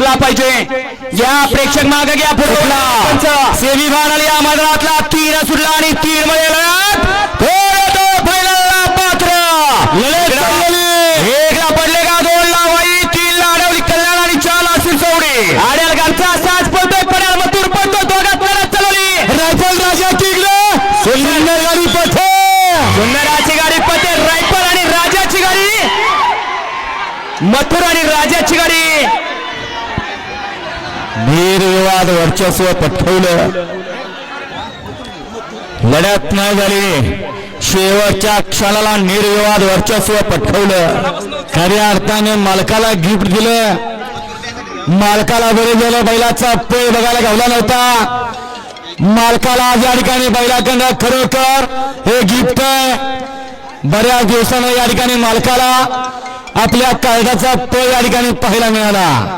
जिंकला पाहिजे? या प्रेक्षक मागे घ्या मैदानातला तीन सुटला आणि तीन मध्ये पात्र एकला पडले का दोन ला वाई तीन ला अडवली कल्याण आणि चार ला सिरसवडी आड्याल घरचा साज पडतोय पड्याल मथुर पडतो दोघात लढत चालवली. रायफल राजा सुंदर गाडी पथे. सुंदराची गाडी पथे रायफल आणि राजाची गाडी. मथुर आणि राजाची निर्विवाद वर्चस्व पटकवलं लढत नाही झाली. शेवटच्या क्षणाला निर्विवाद वर्चस्व पटकवलं खऱ्या अर्थाने मालकाला गिफ्ट दिलं. मालकाला बरे झालं बैलाचा पेय बघायला गावला नव्हता. मालकाला आज या ठिकाणी बैलाकडनं खरोखर हे गिफ्ट आहे. बऱ्याच दिवसानं या ठिकाणी मालकाला आपल्या कायद्याचा पेय या ठिकाणी पाहायला मिळाला.